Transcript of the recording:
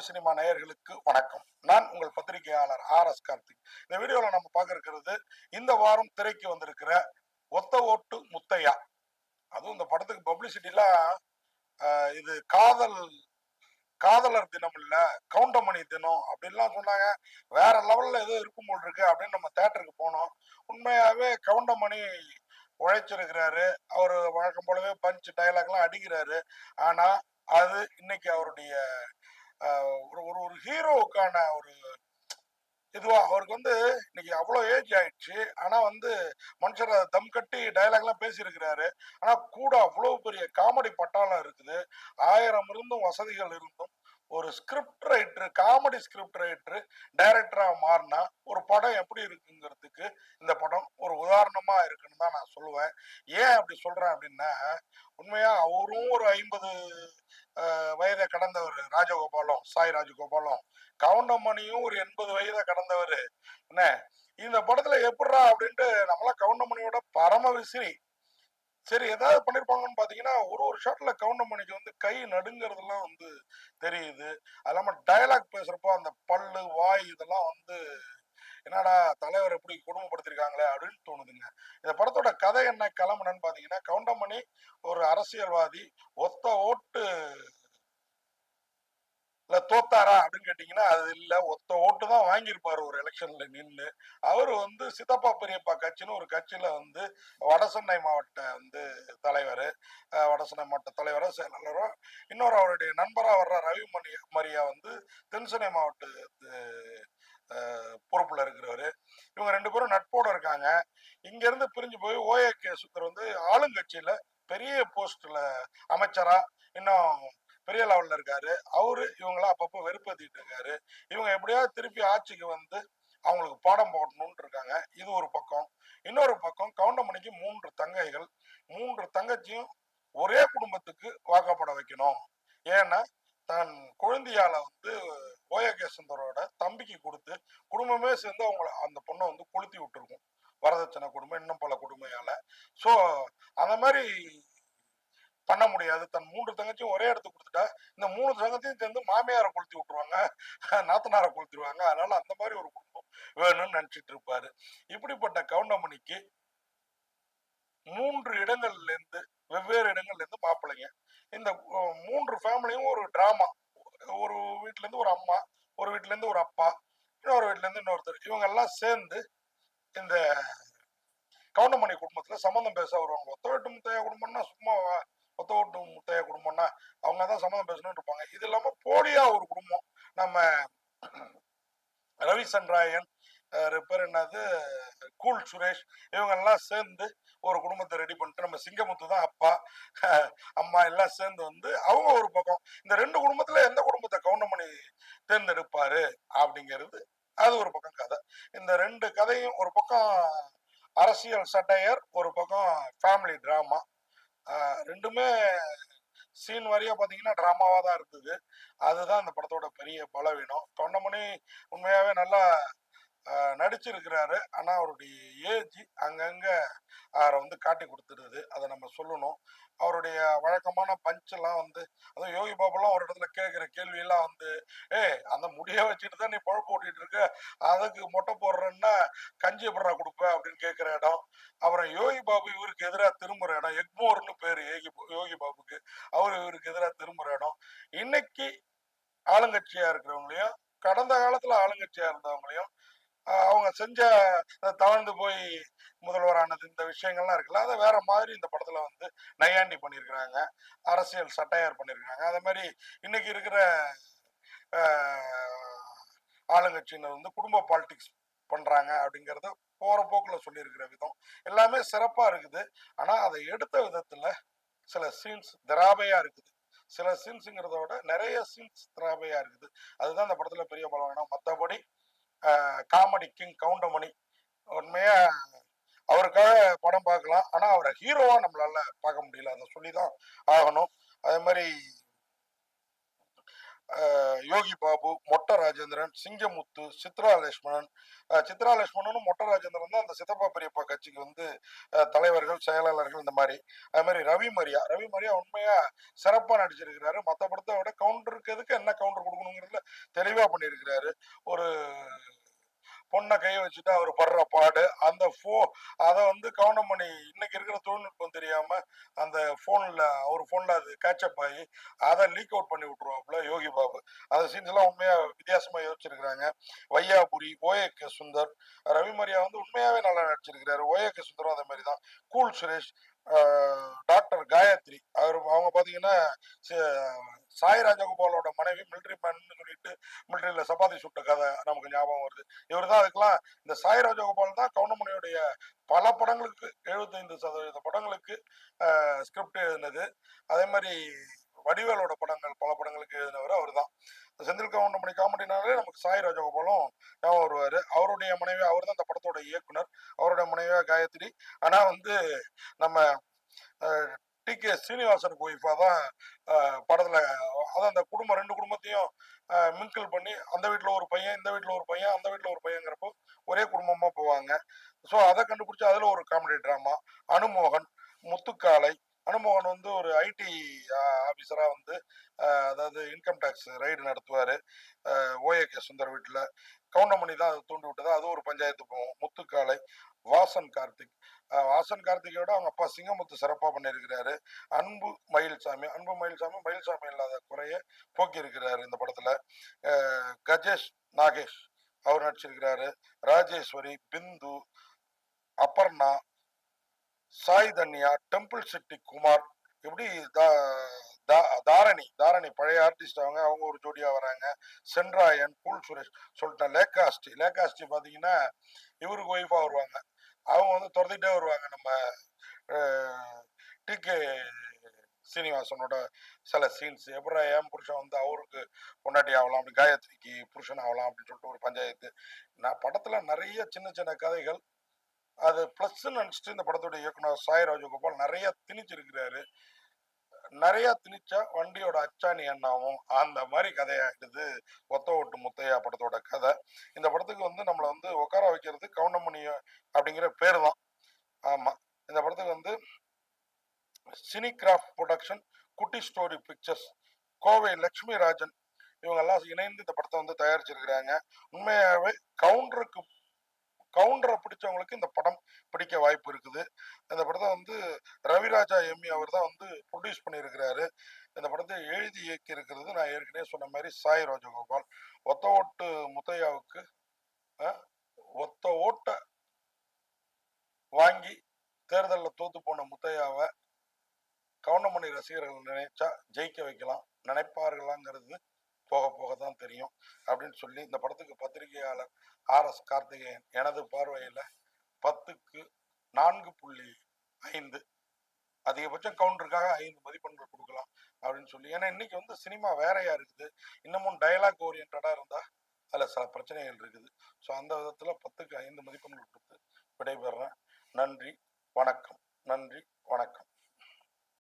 Tamil cinema நேயர்களுக்கு வணக்கம். நான் உங்கள் பத்திரிகையாளர் ஆர் எஸ் கார்த்திக். இந்த வீடியோவில் நம்ம பார்க்க இருக்கிறது இந்த வாரம் திரைக்கு வந்திருக்கிற ஒத்த ஓட்டு முத்தையா. அதுவும் இந்த படத்துக்கு பப்ளிசிட்டிலாம் இது காதல் காதலர் தினம் இல்லை கவுண்டமணி தினம் அப்படின்லாம் சொன்னாங்க. வேற லெவலில் ஏதோ இருக்கும் போல் இருக்கு அப்படின்னு நம்ம தேட்டருக்கு போனோம். உண்மையாகவே கவுண்டமணி உழைச்சிருக்கிறாரு. அவர் வழக்கம் போலவே பஞ்ச் டைலாக்லாம் அடிக்கிறாரு. ஆனால் அது இன்னைக்கு அவருடைய ஒரு ஒரு ஒரு ஹீரோவுக்கான ஒரு இதுவா அவருக்கு வந்து இன்னைக்கு அவ்வளோ ஏஜ் ஆயிடுச்சு. ஆனால் வந்து மனுஷரை தம் கட்டி டயலாக்லாம் பேசியிருக்கிறாரு. ஆனால் கூட அவ்வளோ பெரிய காமெடி பட்டாளம் இருக்குது. ஆயிரம் இருந்தும் வசதிகள் இருந்தும் ஒரு script writer comedy script writer டைரக்டரா மாறினா ஒரு படம் எப்படி இருக்குங்கிறதுக்கு இந்த படம் ஒரு உதாரணமா இருக்குன்னு தான் நான் சொல்லுவேன். ஏன் அப்படி சொல்றேன் அப்படின்னா உண்மையா அவரும் ஒரு ஐம்பது வயதை கடந்தவர் ராஜகோபாலம் சாய் ராஜகோபாலம். கவுண்டமணியும் ஒரு எண்பது வயதை கடந்தவர். என்ன? இந்த படத்துல எப்படா அப்படின்ட்டு நம்மளாம் கவுண்டமணியோட பரம விசிறி சரி ஏதாவது பண்ணிருப்பாங்கன்னு பாத்தீங்கன்னா ஒரு ஒரு ஷாட்ல கவுண்டமணிக்கு வந்து கை நடுங்கிறதெல்லாம் வந்து தெரியுது. அது இல்லாம டயலாக் பேசுறப்போ அந்த பல்லு வாய் இதெல்லாம் வந்து என்னடா தலைவர் எப்படி குடும்பப்படுத்திருக்காங்களே அப்படின்னு தோணுதுங்க. இந்த படத்தோட கதை என்ன கிளம்புனன்னு பாத்தீங்கன்னா கவுண்டமணி ஒரு அரசியல்வாதி ஒத்த ஓட்டு இல்ல தோத்தாரா அப்படின்னு கேட்டீங்கன்னா அது இல்ல. ஒத்த ஓட்டு தான் வாங்கியிருப்பாரு ஒரு எலெக்ஷன்ல நின்று அவர் வந்து சித்தப்பா பெரியப்பா கட்சின்னு ஒரு கட்சியில வந்து வடசென்னை மாவட்ட வந்து தலைவர். வடசென்னை மாவட்ட தலைவரோ செயலாளரோ. இன்னொரு அவருடைய நண்பரா வர்ற ரவி மணி மரியா வந்து தென்சென்னை மாவட்ட பொறுப்புல இருக்கிறவரு. இவங்க ரெண்டு பேரும் நட்போட இருக்காங்க. இங்க இருந்து பிரிஞ்சு போய் ஓஏகே சுத்தர் வந்து ஆளுங்கட்சியில பெரிய போஸ்ட்ல அமைச்சரா. இன்னும் பெரிய லெவல்ல இருக்காரு. அவரு இவங்கள அப்பப்போ வெறுப்பேத்திட்டு இருக்காரு. இவங்க எப்படியாவது திருப்பி ஆட்சிக்கு வந்து அவங்களுக்கு பாடம் போடணும்னு இருக்காங்க. இது ஒரு பக்கம். இன்னொரு பக்கம் கவுண்டமணிக்கு மூன்று தங்கைகள். மூன்று தங்கச்சியும் ஒரே குடும்பத்துக்கு வாக்கப்பட வைக்கணும். ஏன்னா தன் குழந்தையால வந்து ஓயகே சுந்தரோட தம்பிக்கு கொடுத்து குடும்பமே சேர்ந்து அவங்கள அந்த பொண்ணை வந்து கொளுத்தி விட்டுருக்கும். வரதட்சணை குடும்பம் இன்னும் பல குடும்பையால ஸோ அந்த மாதிரி பண்ண முடியாது. தன் மூன்று தங்கச்சியும் ஒரே இடத்துக்கு கொடுத்துட்டா இந்த மூணு தங்கத்தையும் சேர்ந்து மாமியாரை கொளுத்தி விட்டுருவாங்க. நாத்தனாரை கொளுத்திடுவாங்க அதனால அந்த மாதிரி ஒரு குடும்பம் வேணும்னு நினைச்சிட்டு இருப்பாரு. இப்படிப்பட்ட கவுண்டமணிக்கு மூன்று இடங்கள்ல இருந்து வெவ்வேறு இடங்கள்ல இருந்து மாப்பிள்ளைங்க. இந்த மூன்று ஃபேமிலியும் ஒரு டிராமா ஒரு வீட்டிலேருந்து இருந்து ஒரு அம்மா ஒரு வீட்ல இருந்து ஒரு அப்பா இன்னொரு வீட்ல இருந்து இன்னொருத்தர். இவங்க எல்லாம் சேர்ந்து இந்த கவுண்டமணி குடும்பத்துல சம்மந்தம் பேச வருவாங்க. ஒத்த வீட்டு முத்தையா குடும்பம்னா சும்மா ஒத்த ஓட்டு முத்தையா குடும்பம்னா அவங்க தான் சம்மந்தம் பேசணும்னு இருப்பாங்க. இது இல்லாம போலியா ஒரு குடும்பம். நம்ம ரவி சந்திராயன் பேர் என்னது? கூல் சுரேஷ் இவங்க எல்லாம் சேர்ந்து ஒரு குடும்பத்தை ரெடி பண்ணிட்டு நம்ம சிங்கமுத்து தான் அப்பா அம்மா எல்லாம் சேர்ந்து வந்து அவங்க ஒரு பக்கம். இந்த ரெண்டு குடும்பத்துல எந்த குடும்பத்தை கவுண்டமணி தேர்ந்தெடுப்பாரு அப்படிங்கிறது அது ஒரு பக்கம் கதை. இந்த ரெண்டு கதையும் ஒரு பக்கம் அரசியல் சட்டையர் ஒரு பக்கம் ஃபேமிலி ட்ராமா ரெண்டுமே சீன் வரையா பார்த்தீங்கன்னா ட்ராமாவாக தான் இருந்தது. அதுதான் அந்த படத்தோட பெரிய பலவீனம். தொண்டமணி உண்மையாகவே நல்லா நடிச்சிருக்கிறாரு. ஆனா அவருடைய ஏஜ் அங்கங்க அவரை வந்து காட்டி கொடுத்துருது அதை நம்ம சொல்லணும். அவருடைய வழக்கமான பஞ்செல்லாம் வந்து அதுவும் யோகி பாபுலாம் ஒரு இடத்துல கேட்குற கேள்வியெல்லாம் வந்து ஏய் அந்த முடியை வச்சுட்டு தான் நீ பழப்பு ஓட்டிட்டு இருக்க. அதுக்கு மொட்டை போடுறேன்னா கஞ்சி எப்படா கொடுப்ப? அப்படின்னு கேட்குற இடம். அப்புறம் யோகி பாபு இவருக்கு எதிராக திரும்புகிற இடம். எக்மோர்னு பேர் யோகி யோகி பாபுக்கு. அவர் இவருக்கு எதிராக திரும்புகிற இடம். இன்னைக்கு ஆளுங்கட்சியாக இருக்கிறவங்களையும் கடந்த காலத்தில் ஆளுங்கட்சியாக இருந்தவங்களையும் அவங்க செஞ்ச அஹ் தவழ்ந்து போய் முதல்வரானது இந்த விஷயங்கள்லாம் இருக்குல்ல அதை வேற மாதிரி இந்த படத்துல வந்து நையாண்டி பண்ணியிருக்கிறாங்க அரசியல் சட்டையார் பண்ணியிருக்கிறாங்க அதே மாதிரி இன்னைக்கு இருக்கிற ஆளுங்கட்சியினர் வந்து குடும்ப பாலிடிக்ஸ் பண்றாங்க அப்படிங்கறத போற போக்குல சொல்லியிருக்கிற விதம். எல்லாமே சிறப்பா இருக்குது. ஆனா அதை எடுத்த விதத்துல சில சீன்ஸ் திராபையா இருக்குது. சில சீன்ஸுங்கிறத விட நிறைய சீன்ஸ் திராபையா இருக்குது. அதுதான் அந்த படத்துல பெரிய பலம் மற்றபடி காமெடி கிங் கவுண்டமணி. உண்மையா அவருக்காக படம் பார்க்கலாம். ஆனால் அவரை ஹீரோவா நம்மளால பார்க்க முடியல. அதை சொல்லிதான் ஆகணும். அதே மாதிரி யோகி பாபு மொட்ட ராஜேந்திரன் சிங்கமுத்து சித்ரா லட்சுமணன் சித்ரா லட்சுமணனும் மொட்ட ராஜேந்திரன் தான் அந்த சித்தப்பா பெரியப்பா கட்சிக்கு வந்து தலைவர்கள் செயலாளர்கள் இந்த மாதிரி. அது மாதிரி ரவி மரியா. ரவி மரியா உண்மையா சிறப்பாக நடிச்சிருக்கிறாரு. மற்ற படத்தை விட கவுண்டருக்கு எதுக்கு என்ன கவுண்டர் கொடுக்கணுங்கிறதுல தெளிவாக பண்ணியிருக்கிறாரு. ஒரு பொண்ணை கை வச்சுட்டு அவர் படுற பாடு அந்த ஃபோ அதை வந்து கவனம் பண்ணி இன்னைக்கு இருக்கிற தொழில்நுட்பம் தெரியாம அந்த ஃபோனில் அவர் ஃபோனில் அது கேட்சப் ஆகி அதை லீக் அவுட் பண்ணி விட்டுருவாப்புல யோகி பாபு. அந்த சீன்ஸ் எல்லாம் உண்மையா வித்தியாசமா யோசிச்சிருக்கிறாங்க. வையாபுரி ஓஏ கே சுந்தர் ரவி மரியா வந்து உண்மையாவே நல்லா நடிச்சிருக்கிறாரு. ஓஏ கே சுந்தரம் அதே மாதிரி தான் கூல் சுரேஷ் டாக்டர் காயத்ரி. அவர் அவங்க பார்த்தீங்கன்னா சி- சாய் ராஜகோபாலோட மனைவி மிலிட்ரி மேன் சொல்லிட்டு மிலிட்ரியில் சப்பாத்தி சுட்ட கதை நமக்கு ஞாபகம் வருது. இவர் தான் அதுக்கெல்லாம் இந்த சாய் ராஜகோபால் தான் கவுண்டமணியுடைய பல படங்களுக்கு எழுபத்தைந்து சதவீத படங்களுக்கு ஸ்கிரிப்ட் எழுதினது. அதே மாதிரி வடிவேலோட படங்கள் பல படங்களுக்கு எழுதினவர் அவர் தான் செந்தில் கவுண்டமணி காமெடினாலே நமக்கு சாய் ராஜகோபாலும் ஞாபகம் வருவார். அவருடைய மனைவி அவர் தான் அந்த படத்தோட இயக்குனர். அவருடைய மனைவியா காயத்ரி. ஆனால் வந்து நம்ம டி கே சீனிவாசன் ஒய்ஃபா தான் படத்தில் படத்துல அதான் அந்த குடும்பம் ரெண்டு குடும்பத்தையும் மிங்கிள் பண்ணி அந்த வீட்டில் ஒரு பையன் இந்த வீட்டில் ஒரு பையன் அந்த வீட்டில் ஒரு பையங்கிறப்போ ஒரே குடும்பமாக போவாங்க. ஸோ அதை கண்டுபிடிச்சி அதில் ஒரு காமெடி ட்ராமா அனுமோகன் முத்துக்காலை மனமோகன் வந்து ஒரு ஐடி ஆஃபீஸராக வந்து அதாவது இன்கம் டேக்ஸ் ரைடு நடத்துவாரு. ஓஏகே சுந்தர் வீட்டில் கவுண்டமணி தான் அதை தூண்டி விட்டதா. அது ஒரு பஞ்சாயத்து போவோம் முத்துக்காலை வாசன் கார்த்திக். வாசன் கார்த்திகோட அவங்க அப்பா சிங்கமுத்து சிறப்பாக பண்ணியிருக்கிறாரு. அன்பு மயில்சாமி அன்பு மயில்சாமி மயில்சாமி இல்லாத குறைய போக்கியிருக்கிறாரு இந்த படத்துல. கஜேஷ் நாகேஷ் அவர் நடிச்சிருக்கிறாரு. ராஜேஸ்வரி பிந்து அபர்ணா சாய் தன்யா டெம்பிள் சிட்டி குமார் இப்படி தா- தாரணி தாரணி பழைய ஆர்டிஸ்ட் அவங்க அவங்க ஒரு ஜோடியா வராங்க. சென்ராயன் கூல் சுரேஷ் சொல்லிட்டேன் லேக்காஸ்டி லேகாஸ்டி பாத்தீங்கன்னா இவருக்கு ஒய்ஃபா வருவாங்க. அவங்க வந்து துரத்திட்டே வருவாங்க. நம்ம டி கே சீனிவாசனோட சில சீன்ஸ் எப்படா ஏன் புருஷன் வந்து அவருக்கு பொண்டாட்டி ஆகலாம் அப்படி காயத்ரிக்கு புருஷன் ஆகலாம் அப்படின்னு சொல்லிட்டு ஒரு பஞ்சாயத்து. நான் படத்துல நிறைய சின்ன சின்ன கதைகள் அது பிளஸ் நினச்சிட்டு இந்த படத்தோட இயக்குனர் சாய் ராஜகோபால் நிறைய திணிச்சிருக்கிறாரு. நிறைய திணிச்சா வண்டியோட அச்சாணி என்னாவும் அந்த மாதிரி கதையாயிடுது. ஒத்த ஓட்டு முத்தையா படத்தோட கதை. இந்த படத்துக்கு வந்து நம்மளை வந்து உட்கார வைக்கிறது கவுண்டமணி அப்படிங்கிற பேர் தான் ஆமா. இந்த படத்துக்கு வந்து Cinecraft production Kutty story pictures Kovai Lakshmi Rajan இவங்க எல்லாம் இணைந்து இந்த படத்தை வந்து தயாரிச்சிருக்கிறாங்க. உண்மையாகவே கவுண்டருக்கு கவுண்டரை பிடிச்சவங்களுக்கு இந்த படம் பிடிக்க வாய்ப்பு இருக்குது. இந்த படத்தை வந்து ரவிராஜா எம்மி அவர் தான் வந்து ப்ரொடியூஸ் பண்ணியிருக்கிறாரு. இந்த படத்தை எழுதி இயக்கி இருக்கிறது நான் ஏற்கனவே சொன்ன மாதிரி சாய் ராஜகோபால். ஒத்த ஓட்டு முத்தையாவுக்கு ஒத்த ஓட்டை வாங்கி தேர்தலில் தோத்து போன முத்தையாவை கவுண்டமணி ரசிகர்கள் நினைச்சா ஜெயிக்க வைக்கலாம். நினைப்பார்களாங்கிறது போக போக தான் தெரியும் அப்படின்னு சொல்லி இந்த படத்துக்கு பத்திரிகையாளர் ஆர் எஸ் கார்த்திகேயன் எனது பார்வையில் பத்துக்கு நான்கு புள்ளி ஐந்து அதிகபட்சம் கவுண்டருக்காக ஐந்து மதிப்பெண்கள் கொடுக்கலாம் அப்படின்னு சொல்லி. ஏன்னா இன்னைக்கு வந்து சினிமா வேறையா இருக்குது. இன்னமும் டயலாக் ஓரியன்டாக இருந்தா அதில் சில பிரச்சனைகள் இருக்குது. ஸோ அந்த விதத்தில் பத்துக்கு ஐந்து மதிப்பெண்கள் கொடுத்து விடைபெறேன். நன்றி வணக்கம். நன்றி வணக்கம்.